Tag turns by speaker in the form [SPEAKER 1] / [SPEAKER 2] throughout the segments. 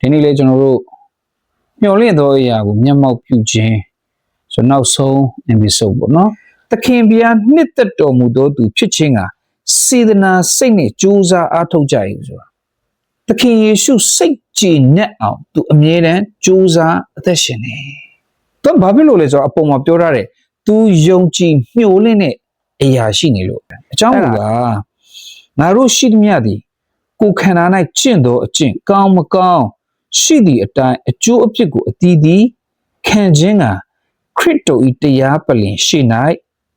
[SPEAKER 1] ဒီနေ့လေကျွန်တော်တို့မျှော်လင့်သောအရာကိုမျက်မှောက်ပြုခြင်းဆိုတော့နောက်ဆုံး episode ပေါ့နော်သခင်ဘုရားနှစ်သက်တော်မူသောသူဖြစ်ခြင်းကစေတနာစိတ်နဲ့ကြိုးစားအားထုတ်ကြရည်ဆိုတာသခင်ယေရှုစိတ်ကြည်နက်အောင်သူအမြဲတမ်းကြိုးစားအသက်ရှင်နေသူဘာဖြစ်လို့လဲဆိုတော့အပေါ်မှာပြောထားတယ်သူယုံကြည်မျှော်လင့်တဲ့အရာရှိနေလို့အကြောင်းကငါတို့ရှိသမျှသည်ကိုယ်ခန္ဓာ၌ကျင့်သောအကျင့်ကောင်းမကောင်း ရှိသည့်အတိုင်းအကျိုးအပြစ်ကိုအတီးတီးခံခြင်းကခရစ်တော်၏တရားပလင်ရှေ့၌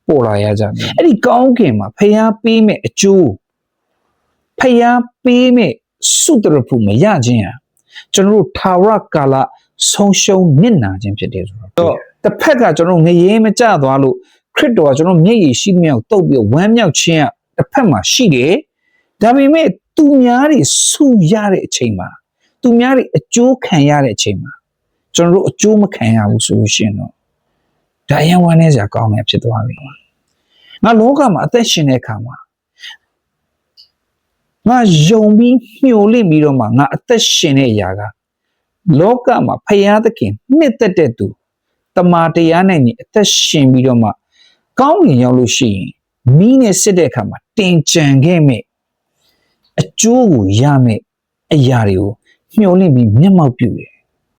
[SPEAKER 1] ပေါ်လာရကြမည်အဲ့ဒီကောင်းကင်မှာဖျားပေးမဲ့အကျိုးဖျားပေးမဲ့စုတရဖူမရခြင်းဟာကျွန်တော်တို့ထာဝရကာလဆုံးရှုံးမျက်နာခြင်းဖြစ်တယ်ဆိုတော့တစ်ဖက်ကကျွန်တော်တို့ငရေမကြသွားလို့ခရစ်တော်ကကျွန်တော်မျက်ရည်ရှိမြောက်တုတ်ပြီးဝမ်းမြောက်ခြင်းကတစ်ဖက်မှာရှိတယ်ဒါပေမဲ့သူများတွေဆုရတဲ့အချိန်မှာ သူများတွေအကျိုးခံရတဲ့အချိန်မှာကျွန်တော်တို့အကျိုးမခံရဘူးဆိုလို့ရှိရင်တော့ဒါအရင်ဝမ်းနေစရာကောင်းတယ်ဖြစ်သွားပြီငါလောကမှာအသက်ရှင်တဲ့အခါမှာငါယုံပြီးမျှော်လင့်ပြီးတော့မှငါအသက်ရှင်တဲ့အရာကလောကမှာဖရာသခင်နှစ်သက်တဲ့သူတမာတရားနဲ့ညီအသက်ရှင်ပြီးတော့မှကောင်းကင်ရောက်လို့ရှိရင်မိနဲ့စစ်တဲ့အခါမှာတင်ကြံခဲ့မဲ့အကျိုးကိုရမယ်အရာတွေကို မျှော်လင့်ပြီးမျက်မှောက်ပြုတယ်